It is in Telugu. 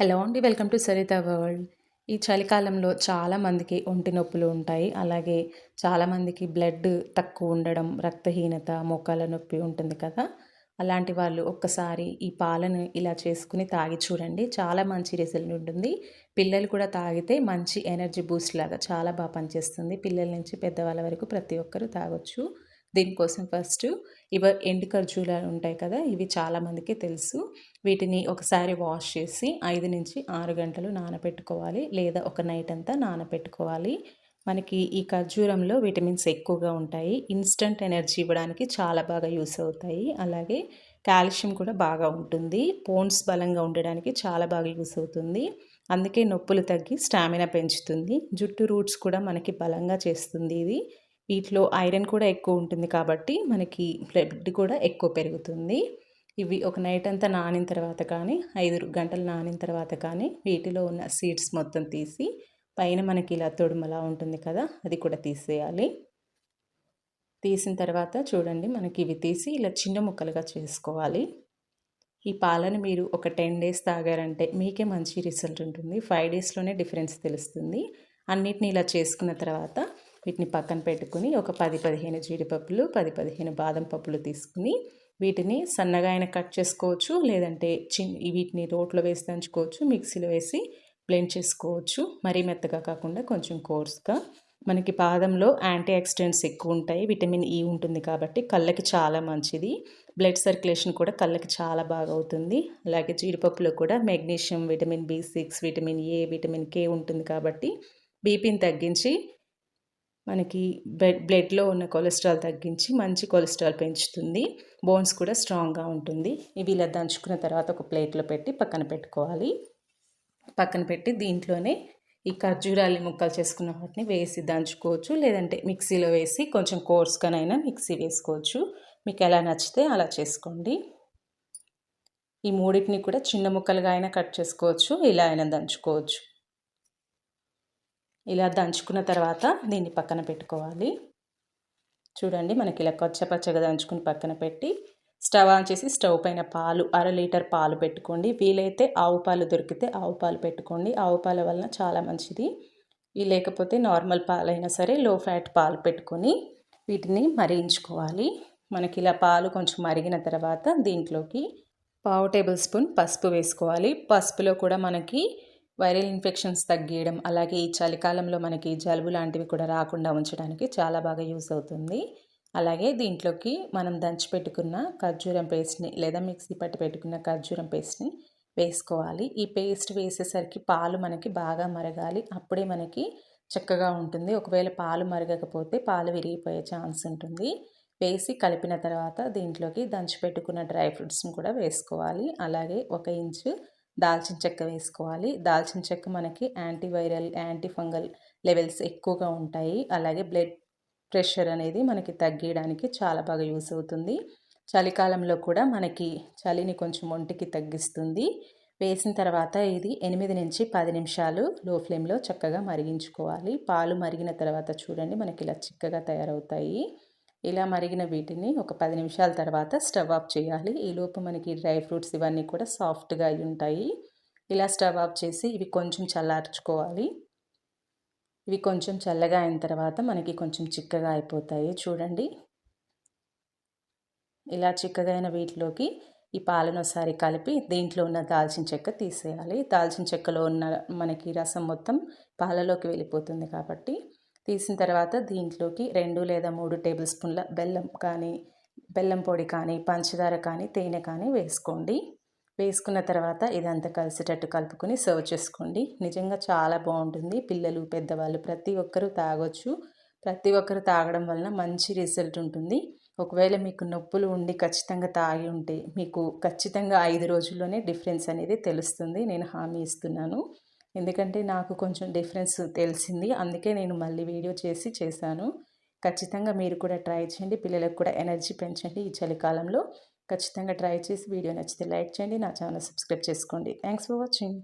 హలో అండి వెల్కమ్ టు సరిత వరల్డ్. ఈ చలికాలంలో చాలామందికి ఒంటి నొప్పులు ఉంటాయి. అలాగే చాలామందికి బ్లడ్ తక్కువ ఉండడం రక్తహీనత మోకాల నొప్పి ఉంటుంది కదా. అలాంటి వాళ్ళు ఒక్కసారి ఈ పాలను ఇలా చేసుకుని తాగి చూడండి. చాలా మంచి రిజల్ట్ ఉంటుంది. పిల్లలు కూడా తాగితే మంచి ఎనర్జీ బూస్ట్ లాగా చాలా బాగా పనిచేస్తుంది. పిల్లల నుంచి పెద్దవాళ్ళ వరకు ప్రతి ఒక్కరూ తాగొచ్చు. దీనికోసం ఫస్ట్ ఇవ ఎండు ఖర్జూరాలు ఉంటాయి కదా ఇవి చాలామందికి తెలుసు. వీటిని ఒకసారి వాష్ చేసి ఐదు నుంచి ఆరు గంటలు నానబెట్టుకోవాలి లేదా ఒక నైట్ అంతా నానబెట్టుకోవాలి మనకి ఈ ఖర్జూరంలో విటమిన్స్ ఎక్కువగా ఉంటాయి. ఇన్స్టంట్ ఎనర్జీ ఇవ్వడానికి చాలా బాగా యూస్ అవుతాయి. అలాగే కాల్షియం కూడా బాగా ఉంటుంది. పోన్స్ బలంగా ఉండడానికి చాలా బాగా యూస్ అవుతుంది. అందుకే నొప్పులు తగ్గి స్టామినా పెంచుతుంది. జుట్టు రూట్స్ కూడా మనకి బలంగా చేస్తుంది ఇది. వీటిలో ఐరన్ కూడా ఎక్కువ ఉంటుంది కాబట్టి మనకి బ్లడ్ కూడా ఎక్కువ పెరుగుతుంది. ఇవి ఒక నైట్ అంతా నానిన తర్వాత కానీ ఐదు గంటలు నానిన తర్వాత కానీ వీటిలో ఉన్న సీడ్స్ మొత్తం తీసి పైన మనకి ఇలా తొడుమలా ఉంటుంది కదా అది కూడా తీసేయాలి. తీసిన తర్వాత చూడండి మనకి ఇవి తీసి ఇలా చిన్న ముక్కలుగా చేసుకోవాలి. ఈ పాలను మీరు ఒక టెన్ డేస్ తాగారంటే మీకే మంచి రిజల్ట్ ఉంటుంది. ఫైవ్ డేస్లోనే డిఫరెన్స్ తెలుస్తుంది. అన్నిటిని ఇలా చేసుకున్న తర్వాత వీటిని పక్కన పెట్టుకుని ఒక పది పదిహేను జీడిపప్పులు పది పదిహేను బాదం పప్పులు తీసుకుని వీటిని సన్నగా అయినా కట్ చేసుకోవచ్చు లేదంటే చిన్ వీటిని రోట్లో వేసి దంచుకోవచ్చు మిక్సీలో వేసి బ్లెండ్ చేసుకోవచ్చు. మరీ మెత్తగా కాకుండా కొంచెం కోర్స్గా. మనకి బాదంలో యాంటీ ఆక్సిడెంట్స్ ఎక్కువ ఉంటాయి విటమిన్ ఈ ఉంటుంది కాబట్టి కళ్ళకి చాలా మంచిది. బ్లడ్ సర్క్యులేషన్ కూడా కళ్ళకి చాలా బాగా అవుతుంది. అలాగే జీడిపప్పులో కూడా magnesium vitamin B six vitamin A vitamin K ఉంటుంది కాబట్టి బీపీని తగ్గించి మనకి బ్లడ్ బ్లడ్లో ఉన్న కొలెస్ట్రాల్ తగ్గించి మంచి కొలెస్ట్రాల్ పెంచుతుంది. బోన్స్ కూడా స్ట్రాంగ్గా ఉంటుంది. ఇవి ఇలా దంచుకున్న తర్వాత ఒక ప్లేట్లో పెట్టి పక్కన పెట్టుకోవాలి. పక్కన పెట్టి దీంట్లోనే ఈ ఖర్జూరాలు ముక్కలు చేసుకున్న వాటిని వేసి దంచుకోవచ్చు. లేదంటే మిక్సీలో వేసి కొంచెం కోర్స్గానైనా మిక్సీ వేసుకోవచ్చు. మీకు ఎలా నచ్చితే అలా చేసుకోండి. ఈ మూడింటిని కూడా చిన్న ముక్కలుగా అయినా కట్ చేసుకోవచ్చు. ఇలా అయినా దంచుకోవచ్చు. ఇలా దంచుకున్న తర్వాత దీన్ని పక్కన పెట్టుకోవాలి. చూడండి మనకి ఇలా కొచ్చపచ్చగా దంచుకుని పక్కన పెట్టి స్టవ్ ఆన్ చేసి స్టవ్ పైన పాలు అర లీటర్ పాలు పెట్టుకోండి. వీలైతే ఆవు పాలు దొరికితే ఆవు పాలు పెట్టుకోండి. ఆవు పాల వలన చాలా మంచిది. లేకపోతే నార్మల్ పాలైనా సరే లో ఫ్యాట్ పాలు పెట్టుకొని వీటిని మరిగించుకోవాలి. మనకి ఇలా పాలు కొంచెం మరిగిన తర్వాత దీంట్లోకి పావు టేబుల్ స్పూన్ పసుపు వేసుకోవాలి. పసుపులో కూడా మనకి వైరల్ ఇన్ఫెక్షన్స్ తగ్గియడం అలాగే ఈ చలికాలంలో మనకి జలుబు లాంటివి కూడా రాకుండా ఉంచడానికి చాలా బాగా యూస్ అవుతుంది. అలాగే దీంట్లోకి మనం దంచి పెట్టుకున్న ఖర్జూరం పేస్ట్ని లేదా మిక్సీ పట్టి పెట్టుకున్న ఖర్జూరం పేస్ట్ని వేసుకోవాలి. ఈ పేస్ట్ వేసేసరికి పాలు మనకి బాగా మరగాలి. అప్పుడే మనకి చక్కగా ఉంటుంది. ఒకవేళ పాలు మరగకపోతే పాలు విరిగిపోయే ఛాన్స్ ఉంటుంది. వేసి కలిపిన తర్వాత దీంట్లోకి దంచి పెట్టుకున్న డ్రై ఫ్రూట్స్ని కూడా వేసుకోవాలి. అలాగే ఒక ఇంచు దాల్చిన చెక్క వేసుకోవాలి. దాల్చిన చెక్క మనకి యాంటీవైరల్ యాంటీ ఫంగల్ లెవెల్స్ ఎక్కువగా ఉంటాయి. అలాగే బ్లడ్ ప్రెషర్ అనేది మనకి తగ్గించడానికి చాలా బాగా యూస్ అవుతుంది. చలికాలంలో కూడా మనకి చలిని కొంచెం ఒంటికి తగ్గిస్తుంది. వేసిన తర్వాత ఇది ఎనిమిది నుంచి పది నిమిషాలు లో ఫ్లేమ్లో చక్కగా మరిగించుకోవాలి. పాలు మరిగిన తర్వాత చూడండి మనకి ఇలా చిక్కగా తయారవుతాయి. ఇలా మరిగిన వీటిని ఒక పది నిమిషాల తర్వాత స్టవ్ ఆఫ్ చేయాలి. ఈలోపు మనకి డ్రై ఫ్రూట్స్ ఇవన్నీ కూడా సాఫ్ట్గా అయి ఉంటాయి. ఇలా స్టవ్ ఆఫ్ చేసి ఇవి కొంచెం చల్లార్చుకోవాలి. ఇవి కొంచెం చల్లగా అయిన తర్వాత మనకి కొంచెం చిక్కగా అయిపోతాయి. చూడండి. ఇలా చిక్కగా అయిన వీటిలోకి ఈ పాలను ఒకసారి కలిపి దీంట్లో ఉన్న దాల్చిన చెక్క తీసేయాలి. దాల్చిన చెక్కలో ఉన్న మనకి రసం మొత్తం పాలలోకి వెళ్ళిపోతుంది కాబట్టి తీసిన తర్వాత దీంట్లోకి రెండు లేదా మూడు టేబుల్ స్పూన్ల బెల్లం కానీ బెల్లం పొడి కానీ పంచదార కానీ తేనె కానీ వేసుకోండి. వేసుకున్న తర్వాత ఇదంతా కలిసేటట్టు కలుపుకొని సర్వ్ చేసుకోండి. నిజంగా చాలా బాగుంటుంది. పిల్లలు పెద్దవాళ్ళు ప్రతి ఒక్కరూ తాగొచ్చు. ప్రతి ఒక్కరు తాగడం వలన మంచి రిజల్ట్ ఉంటుంది. ఒకవేళ మీకు నొప్పులు ఉండి ఖచ్చితంగా తాగి ఉంటే మీకు ఖచ్చితంగా ఐదు రోజుల్లోనే డిఫరెన్స్ అనేది తెలుస్తుంది. నేను హామీ ఇస్తున్నాను. ఎందుకంటే నాకు కొంచెం డిఫరెన్స్ తెలిసింది. అందుకే నేను మళ్ళీ వీడియో చేసి చేశాను. ఖచ్చితంగా మీరు కూడా ట్రై చేయండి. పిల్లలకు కూడా ఎనర్జీ పెంచండి ఈ చలికాలంలో. ఖచ్చితంగా ట్రై చేసి వీడియో నచ్చితే లైక్ చేయండి. నా ఛానల్ సబ్స్క్రైబ్ చేసుకోండి. Thanks for watching.